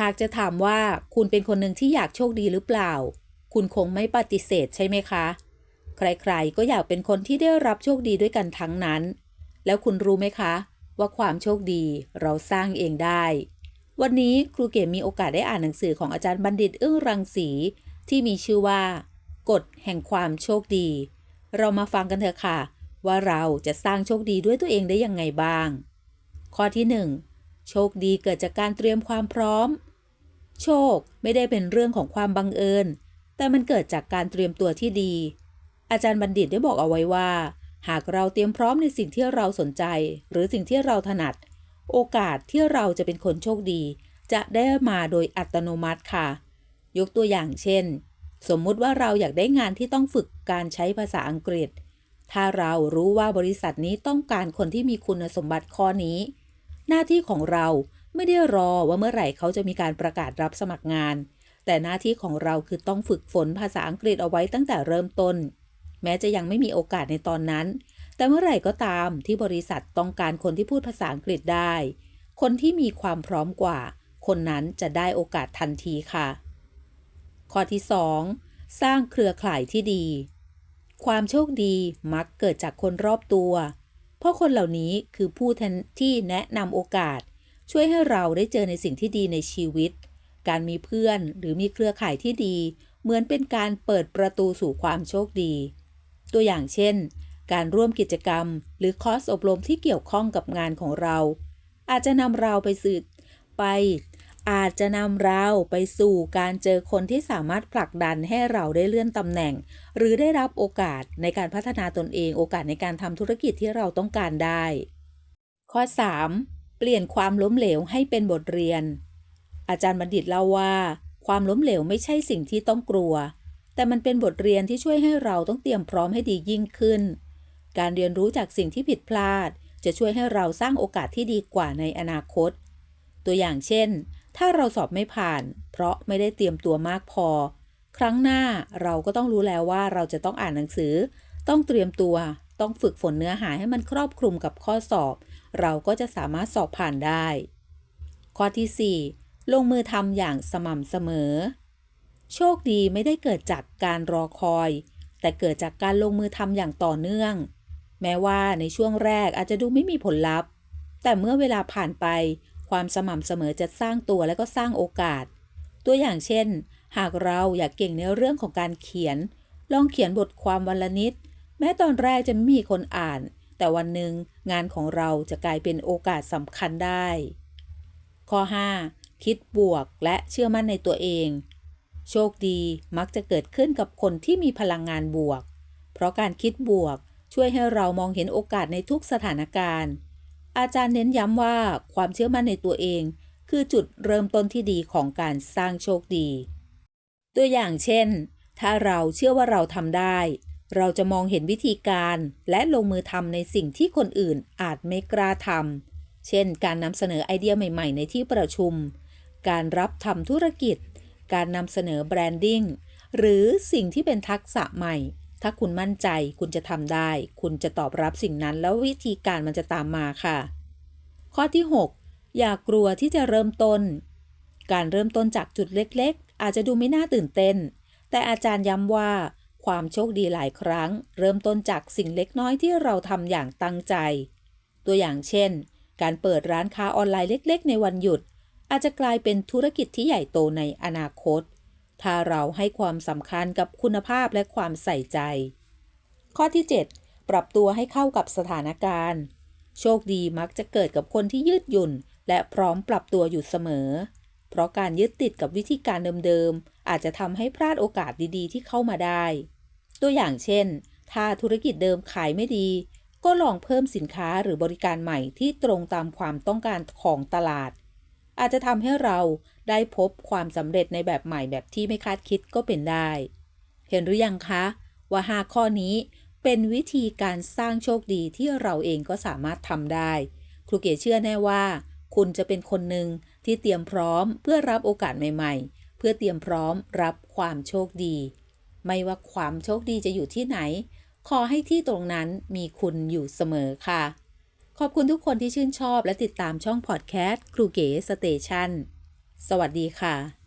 หากจะถามว่าคุณเป็นคนหนึ่งที่อยากโชคดีหรือเปล่า คุณคงไม่ปฏิเสธใช่ไหมคะ ใครๆ ก็อยากเป็นคนที่ได้รับโชคดีด้วยกันทั้งนั้น แล้วคุณรู้ไหมคะ ว่าความโชคดีเราสร้างเองได้ วันนี้ครูเก๋มีโอกาสได้อ่านหนังสือของอาจารย์บัณฑิตเอึ้องรังสีที่มีชื่อว่า กฎแห่งความโชคดี เรามาฟังกันเถอะค่ะ ว่าเราจะสร้างโชคดีด้วยตัวเองได้ยังไงบ้าง ข้อที่ 1 โชคดีเกิดจากการเตรียมความพร้อม โชคไม่ได้เป็นเรื่องของความบังเอิญ แต่มันเกิดจากการเตรียมตัวที่ดี อาจารย์บัณฑิตได้บอกเอาไว้ว่า หากเราเตรียมพร้อมในสิ่งที่เราสนใจ หรือสิ่งที่เราถนัด โอกาสที่เราจะเป็นคนโชคดี จะได้มาโดยอัตโนมัติค่ะ ยกตัวอย่างเช่น สมมุติว่าเราอยากได้งานที่ต้องฝึกการใช้ภาษาอังกฤษ ถ้าเรารู้ว่าบริษัทนี้ต้องการคนที่มีคุณสมบัติข้อนี้ หน้าที่ของเราไม่ได้รอว่าเมื่อไหร่เขาจะมีการประกาศรับสมัครงาน แต่หน้าที่ของเราคือต้องฝึกฝนภาษาอังกฤษเอาไว้ตั้งแต่เริ่มต้น แม้จะยังไม่มีโอกาสในตอนนั้น แต่เมื่อไหร่ก็ตามที่บริษัทต้องการคนที่พูดภาษาอังกฤษได้ คนที่มีความพร้อมกว่า คนนั้นจะได้โอกาสทันทีค่ะ ข้อที่ 2 สร้างเครือข่ายที่ดี ความโชคดีมักเกิดจากคนรอบตัว เพราะคนเหล่านี้คือผู้แทนที่แนะนำโอกาส ช่วยให้เราได้เจอในสิ่งที่ดีในชีวิต การมีเพื่อนหรือมีเครือข่ายที่ดี เหมือนเป็นการเปิดประตูสู่ความโชคดี ตัวอย่างเช่น การร่วมกิจกรรม หรือคอร์สอบรมที่เกี่ยวข้องกับงานของเรา อาจจะนำเราไปสืบไป อาจจะนำเราไปสู่การเจอคนที่สามารถผลักดันให้เราได้เลื่อนตำแหน่ง หรือได้รับโอกาสในการพัฒนาตนเอง โอกาสในการทำธุรกิจที่เราต้องการได้ ข้อ 3. เปลี่ยนความล้มเหลวให้เป็นบทเรียน อาจารย์บัณฑิตเล่าว่า ความล้มเหลวไม่ใช่สิ่งที่ต้องกลัว แต่มันเป็นบทเรียนที่ช่วยให้เราต้องเตรียมพร้อมให้ดียิ่งขึ้น การเรียนรู้จากสิ่งที่ผิดพลาด จะช่วยให้เราสร้างโอกาสที่ดีกว่าในอนาคต ตัวอย่างเช่น ถ้าเราสอบไม่ผ่าน เพราะไม่ได้เตรียมตัวมากพอ ครั้งหน้าเราก็ต้องรู้แล้วว่าเราจะต้องอ่านหนังสือ ต้องเตรียมตัว ต้องฝึกฝนเนื้อหาให้มันครอบคลุมกับข้อสอบ เราก็จะสามารถสอบผ่านได้ ข้อที่ 4 ลงมือทำอย่างสม่ำเสมอ โชคดีไม่ได้เกิดจากการรอคอย แต่เกิดจากการลงมือทำอย่างต่อเนื่อง แม้ว่าในช่วงแรกอาจจะดูไม่มีผลลัพธ์ แต่เมื่อเวลาผ่านไป ความสม่ำเสมอจะสร้างตัวและก็สร้างโอกาส ตัวอย่างเช่น หากเราอยากเก่งในเรื่องของการเขียน ลองเขียนบทความวันละนิด แม้ตอนแรกจะไม่มีคนอ่าน แต่วันหนึ่งงานของเราจะกลายเป็นโอกาสสำคัญได้ ข้อ 5. คิดบวกและเชื่อมั่นในตัวเอง โชคดีมักจะเกิดขึ้นกับคนที่มีพลังงานบวก เพราะการคิดบวกช่วยให้เรามองเห็นโอกาสในทุกสถานการณ์ อาจารย์เน้นย้ำว่าความเชื่อมั่นในตัวเอง คือจุดเริ่มต้นที่ดีของการสร้างโชคดี ตัวอย่างเช่น ถ้าเราเชื่อว่าเราทำได้ เราจะมองเห็นวิธีการและลงมือทำในสิ่งที่คนอื่นอาจไม่กล้าทำเช่น การนำเสนอไอเดียใหม่ๆ ในที่ประชุม การรับทำธุรกิจ การนำเสนอแบรนดิ้งหรือสิ่งที่เป็นทักษะใหม่ ถ้าคุณมั่นใจคุณจะทำได้ คุณจะตอบรับสิ่งนั้นแล้ววิธีการมันจะตามมาค่ะ ข้อที่ 6 อย่ากกลัวที่จะเริ่มต้น การเริ่มต้นจากจุดเล็กๆ อาจจะดูไม่น่าตื่นเต้น แต่อาจารย์ย้ำว่า ความโชคดีหลายครั้ง เริ่มต้นจากสิ่งเล็กน้อยที่เราทำอย่างตั้งใจ ตัวอย่างเช่น การเปิดร้านค้าออนไลน์เล็ก ๆ ในวันหยุด อาจจะกลายเป็นธุรกิจที่ใหญ่โตในอนาคต ถ้าเราให้ความสำคัญกับคุณภาพและความใส่ใจ ข้อที่ 7 ปรับตัวให้เข้ากับสถานการณ์ โชคดีมักจะเกิดกับคนที่ยืดหยุ่น และพร้อมปรับตัวอยู่เสมอ เพราะการยึดติดกับวิธีการเดิมๆ อาจจะทำให้พลาดโอกาสดีๆ ที่เข้ามาได้ ตัวอย่างเช่น ถ้าธุรกิจเดิมขายไม่ดี ก็ลองเพิ่มสินค้าหรือบริการใหม่ที่ตรงตามความต้องการของตลาด อาจจะทำให้เราได้พบความสำเร็จในแบบใหม่แบบที่ไม่คาดคิดก็เป็นได้ เห็นหรือยังคะ ว่า 5 ข้อนี้เป็นวิธีการสร้างโชคดีที่เราเองก็สามารถทำได้ ครูเก๋เชื่อแน่ว่า คุณจะเป็นคนหนึ่งที่เตรียมพร้อมเพื่อรับโอกาสใหม่ ๆ เพื่อเตรียมพร้อมรับความโชคดี ไม่ว่าความโชคดีจะอยู่ที่ไหน ขอให้ที่ตรงนั้นมีคุณอยู่เสมอค่ะ ขอบคุณทุกคนที่ชื่นชอบและติดตามช่องพอดแคสต์ครูเก๋สเตชันสวัสดีค่ะ